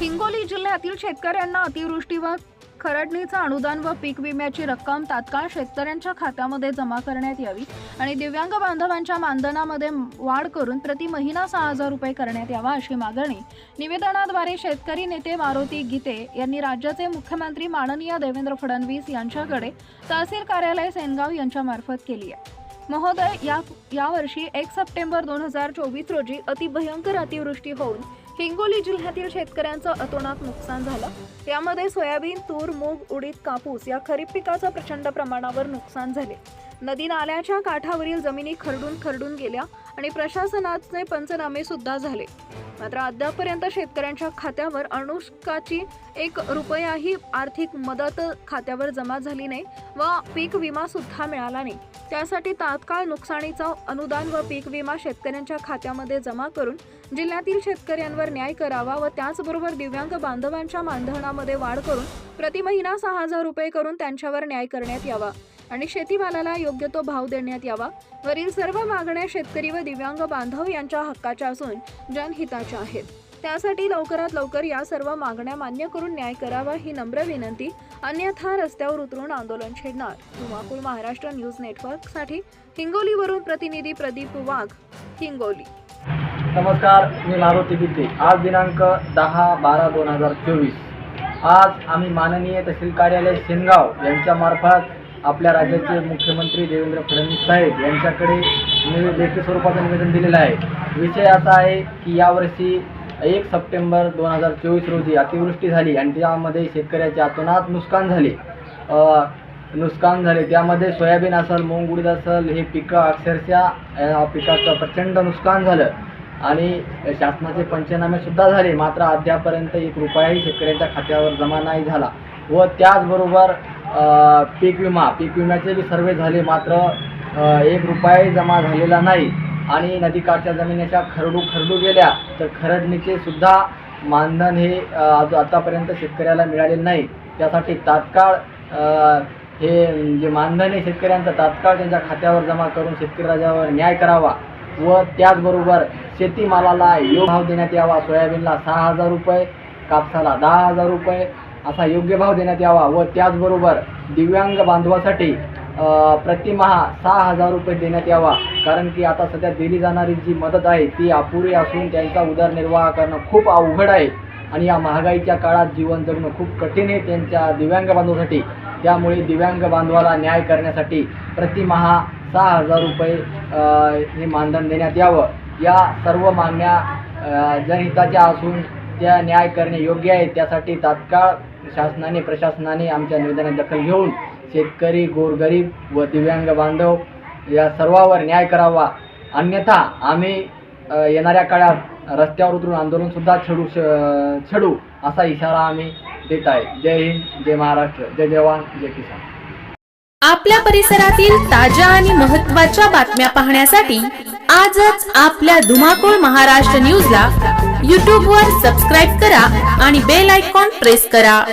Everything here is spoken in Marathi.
हिंगोली जिल्ह्यातील शेतकऱ्यांना अतिवृष्टी व खरडणीचं अनुदान व पीक विम्याची रक्कम तात्काळ शेतकऱ्यांच्या खात्यामध्ये जमा करण्यात यावी आणि दिव्यांग बांधवांच्या मानधनामध्ये वाढ करून प्रति महिना सहा हजार रुपये करण्यात यावा अशी मागणी. निवेदनाद्वारे शेतकरी नेते मारुती गीते यांनी राज्याचे मुख्यमंत्री माननीय देवेंद्र फडणवीस यांच्याकडे तहसील कार्यालय सेनगाव यांच्यामार्फत केली आहे. महोदय या यावर्षी एक सप्टेंबर दोन हजार चोवीस रोजी अतिभयंकर अतिवृष्टी होऊन हिंगोली जिल्ह्यातील शेतकऱ्यांचं अतोनात नुकसान झालं. यामध्ये सोयाबीन तूर मूग उडीद कापूस या खरीप पिकाचं प्रचंड प्रमाणावर नुकसान झाले. नदी नाल्याच्या काठावरील जमिनी खरडून खरडून गेल्या आणि प्रशासनाचे पंचनामे सुद्धा झाले. मात्र अद्यापर्यंत शेतकऱ्यांच्या खात्यावर अनुष्काची एक रुपयाही आर्थिक मदत खात्यावर जमा झाली नाही व पीक विमा सुद्धा मिळाला नाही. त्यासाठी तात्काळ नुकसानीचा अनुदान व पीक विमा शेतकऱ्यांच्या खात्यामध्ये जमा करून जिल्ह्यातील शेतकऱ्यांवर न्याय करावा व त्याचबरोबर दिव्यांग बांधवांच्या मानधनामध्ये वाढ करून प्रति महिना सहा हजार रुपये करून त्यांच्यावर न्याय करण्यात यावा आणि शेतीमालाला योग्य तो भाव देण्यात यावा. वरील सर्व मागण्या शेतकरी व दिव्यांग बांधव यांच्या हक्काच्या असून जनहिताच्या आहेत. त्यासाठी लवकरात लवकर या सर्व मागण्या मान्य करून न्याय करावा ही नम्र विनंती. अन्यथा रस्त्यावर उतरून आंदोलन छेडणार. धुमाकूळ महाराष्ट्र न्यूज नेटवर्कसाठी हिंगोलीवरून प्रतिनिधी प्रदीप वाघ हिंगोली. नमस्कार मी मारुती गीते आज दिनांक दहा बारा दोन हजार चोवीस. आज आम्ही माननीय तहसील कार्यालय शेनगाव यांच्यामार्फत आपल्या राज्याचे मुख्यमंत्री देवेंद्र फडणवीस साहेब यांच्याकडे लेखी स्वरूपाचं निवेदन दिलेलं आहे. विषय असा आहे की यावर्षी एक सप्टेंबर दोन हजार चोवीस रोजी अतिवृष्टी झाली आणि त्यामध्ये शेतकऱ्याचे अतोनात नुकसान झाले. नुकसान झाले. त्यामध्ये सोयाबीन असेल मूग उडीद असेल हे पिकं अक्षरशः या पिकाचं प्रचंड नुकसान झालं. आणि शासनाचे पंचनामेसुद्धा झाले. मात्र अद्यापर्यंत एक रुपयाही शेतकऱ्यांच्या खात्यावर जमा नाही झाला. व त्याचबरोबर पीक विमा पीक विम्याचे बी सर्वे झाले. मात्र एक रुपयाही जमा झालेला नाही. आणि नदीकाठच्या जमिनीच्या खरडू खरडू गेल्या तर खरडणीचे सुद्धा मानधन हे आज आतापर्यंत शेतकऱ्याला मिळालेलं नाही. त्यासाठी तात्काळ हे जे मानधन आहे शेतकऱ्यांचं तात्काळ त्यांच्या खात्यावर जमा करून शेतकरी राजावर न्याय करावा व त्याचबरोबर शेतीमालाला योग्य भाव देण्यात यावा. सोयाबीनला सहा हजार रुपये कापसाला दहा हजार रुपये असा योग्य भाव देण्यात यावा व त्याचबरोबर दिव्यांग बांधवासाठी प्रतिमहा सहा हजार रुपये देण्यात यावा. कारण की आता सध्या दिली जाणारी जी मदत आहे ती अपुरी असून त्यांचा उदरनिर्वाह करणं खूप अवघड आहे. आणि या महागाईच्या काळात जीवन जगणं खूप कठीण आहे त्यांच्या दिव्यांग बांधवासाठी. त्यामुळे दिव्यांग बांधवाला न्याय करण्यासाठी प्रतिमहा सहा हजार रुपये हे मानधन देण्यात यावं. या सर्व मागण्या जनहिताच्या असून त्या न्याय करणे योग्य आहे. त्यासाठी तात्काळ शासनाने प्रशासनाने आमच्या निवेदनात दखल घेऊन शेतकरी गोरगरीब व दिव्यांग बांधव या सर्वावर न्याय करावा. अन्यथा आम्ही येणाऱ्या काळात रस्त्यावर उतरून आंदोलनसुद्धा छेडू श- छेडू असा इशारा आम्ही देत आहे. जय हिंद जय महाराष्ट्र जय जवान जय किसान. आपल्या परिसरातील ताज्या आणि महत्त्वाच्या बातम्या पाहण्यासाठी आजच आपल्या धुमाकूळ महाराष्ट्र न्यूजला यूट्यूबवर सबस्क्राईब करा आणि बेल आयकॉन प्रेस करा.